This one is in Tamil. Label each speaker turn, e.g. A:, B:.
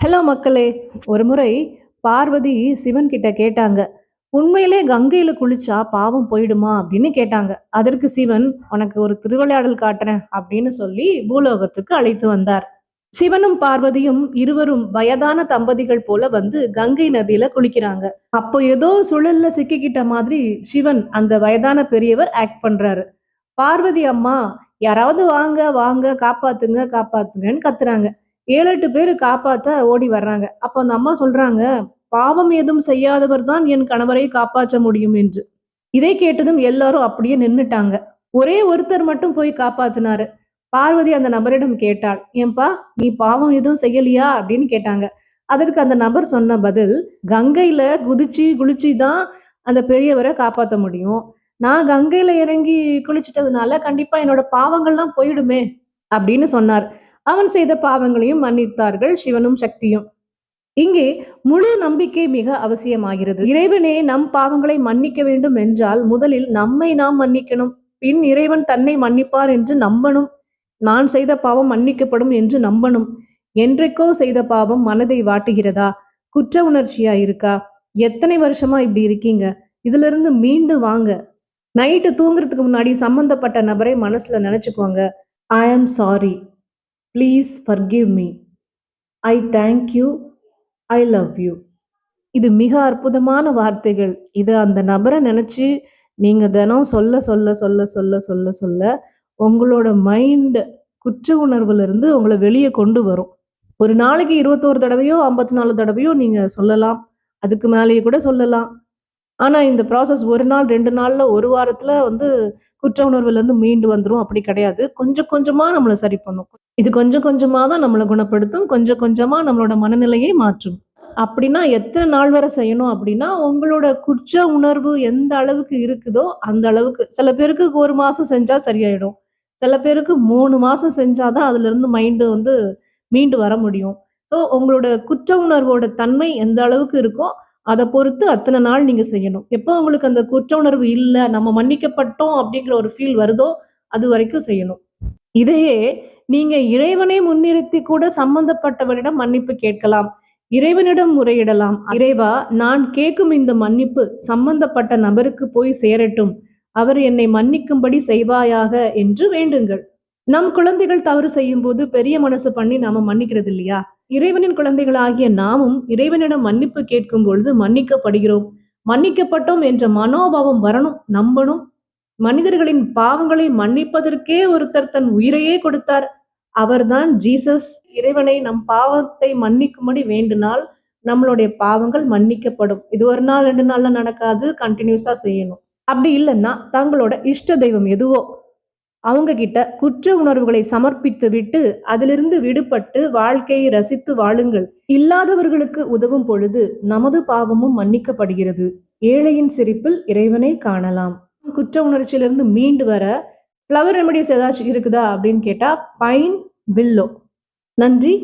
A: ஹலோ மக்களே ஒரு முறை பார்வதி சிவன் கிட்ட கேட்டாங்க. உண்மையிலே கங்கையில குளிச்சா பாவம் போயிடுமா? அப்படின்னு கேட்டாங்க. அதற்கு சிவன் உனக்கு ஒரு திருவிளையாடல் காட்டுறேன் அப்படின்னு சொல்லி பூலோகத்துக்கு அழைத்து வந்தார். சிவனும் பார்வதியும் இருவரும் வயதான தம்பதிகள் போல வந்து கங்கை நதியில குளிக்கிறாங்க. அப்போ ஏதோ சுழல்ல சிக்கிக்கிட்ட மாதிரி சிவன் அந்த வயதான பெரியவர் ஆக்ட் பண்றாரு. பார்வதி அம்மா யாராவது வாங்க வாங்க காப்பாத்துங்க காப்பாத்துங்கன்னு கத்துறாங்க. ஏழு எட்டு பேர் காப்பாற்ற ஓடி வர்றாங்க. அப்போ அந்த அம்மா சொல்றாங்க பாவம் ஏதும் செய்யாதவர் தான் என் கணவரை காப்பாற்ற முடியும் என்று. இதை கேட்டதும் எல்லாரும் அப்படியே நின்னுட்டாங்க. ஒரே ஒருத்தர் மட்டும் போய் காப்பாத்தினாரு. பார்வதி அந்த நபரிடம் கேட்டாள் ஏன்பா நீ பாவம் எதுவும் செய்யலையா? அப்படின்னு கேட்டாங்க. அதற்கு அந்த நபர் சொன்ன பதில் கங்கையில குதிச்சு குளிச்சு தான் அந்த பெரியவரை காப்பாற்ற முடியும். நான் கங்கையில இறங்கி குளிச்சிட்டதுனால கண்டிப்பா என்னோட பாவங்கள்லாம் போயிடுமே அப்படின்னு சொன்னார். அவன் செய்த பாவங்களையும் மன்னித்தார்கள் சிவனும் சக்தியும். இங்கே முழு நம்பிக்கை மிக அவசியமாகிறது. இறைவனே நம் பாவங்களை மன்னிக்க வேண்டும் என்றால் முதலில் நம்மை நாம் மன்னிக்கணும். பின் இறைவன் தன்னை மன்னிப்பார் என்று நம்பணும். நான் செய்த பாவம் மன்னிக்கப்படும் என்று நம்பணும். என்றைக்கோ செய்த பாவம் மனதை வாட்டுகிறதா? குற்ற உணர்ச்சியா இருக்கா? எத்தனை வருஷமா இப்படி இருக்கீங்க? இதுல இருந்து மீண்டு வாங்க. நைட்டு தூங்குறதுக்கு முன்னாடி சம்பந்தப்பட்ட நபரை மனசுல நினைச்சுக்கோங்க. I am sorry please forgive me I thank you I love you இது மிக அற்புதமான வார்த்தைகள். இது அந்த நபரை நினச்சி நீங்கள் தினம் சொல்ல சொல்ல சொல்ல சொல்ல சொல்ல சொல்ல உங்களோட மைண்டு குற்ற உணர்வுலேருந்து உங்களை வெளியே கொண்டு வரும். ஒரு நாளைக்கு இருபத்தோரு தடவையோ ஐம்பத்தி நாலு தடவையோ நீங்கள் சொல்லலாம். அதுக்கு மேலேயே கூட சொல்லலாம். ஆனால் இந்த ப்ராசஸ் ஒரு நாள் ரெண்டு நாளில் ஒரு வாரத்தில் வந்து குற்ற உணர்வுலேருந்து மீண்டு வந்துடும் அப்படி கிடையாது. கொஞ்சம் கொஞ்சமாக நம்மளை சரி பண்ணும். இது கொஞ்சம் கொஞ்சமாக தான் நம்மளை குணப்படுத்தும். கொஞ்சம் கொஞ்சமாக நம்மளோட மனநிலையை மாற்றும். அப்படின்னா எத்தனை நாள் வரை செய்யணும் அப்படின்னா உங்களோட குற்ற உணர்வு எந்த அளவுக்கு இருக்குதோ அந்த அளவுக்கு. சில பேருக்கு ஒரு மாதம் செஞ்சால் சரியாயிடும். சில பேருக்கு மூணு மாதம் செஞ்சால் தான் அதுலேருந்து மைண்டு வந்து மீண்டு வர முடியும். ஸோ உங்களோட குற்ற உணர்வோட தன்மை எந்த அளவுக்கு இருக்கோ அதை பொறுத்து அத்தனை நாள் நீங்க செய்யணும். எப்போ உங்களுக்கு அந்த குற்ற உணர்வு இல்லை நம்ம மன்னிக்கப்பட்டோம் அப்படிங்கிற ஒரு ஃபீல் வருதோ அது வரைக்கும் செய்யணும். இதையே நீங்க இறைவனை முன்னிறுத்தி கூட சம்பந்தப்பட்டவரிடம் மன்னிப்பு கேட்கலாம். இறைவனிடம் முறையிடலாம். இறைவா நான் கேட்கும் இந்த மன்னிப்பு சம்பந்தப்பட்ட நபருக்கு போய் சேரட்டும். அவர் என்னை மன்னிக்கும்படி செய்வாயாக என்று வேண்டுங்கள். நம் குழந்தைகள் தவறு செய்யும் போது பெரிய மனசு பண்ணி நாம மன்னிக்கிறது இல்லையா இறைவனின் குழந்தைகளாகிய நாமும் இறைவனிடம் மன்னிப்பு கேட்கும் பொழுது மன்னிக்கப்படுகிறோம். மன்னிக்கப்பட்டோம் என்ற மனோபாவம் வரணும் நம்பணும். மனிதர்களின் பாவங்களை மன்னிப்பதற்கே ஒருத்தர் தன் உயிரையே கொடுத்தார். அவர்தான் ஜீசஸ். இறைவனை நம் பாவத்தை மன்னிக்கும்படி வேண்டினால் நம்மளுடைய பாவங்கள் மன்னிக்கப்படும். இது ஒரு நாள் ரெண்டு நாள்ல நடக்காது. கண்டினியூஸா செய்யணும். அப்படி இல்லைன்னா தங்களோட இஷ்ட தெய்வம் எதுவோ அவங்க கிட்ட குற்ற உணர்வுகளை சமர்ப்பித்து விட்டு அதிலிருந்து விடுபட்டு வாழ்க்கையை ரசித்து வாழுங்கள். இல்லாதவர்களுக்கு உதவும் பொழுது நமது பாவமும் மன்னிக்கப்படுகிறது. ஏழையின் சிரிப்பில் இறைவனை காணலாம். குற்ற உணர்ச்சியிலிருந்து மீண்டு வர ஃப்ளவர் ரெமடிஸ் ஏதாச்சும் இருக்குதா அப்படின்னு கேட்டா பைன் வில்லோ நன்றி.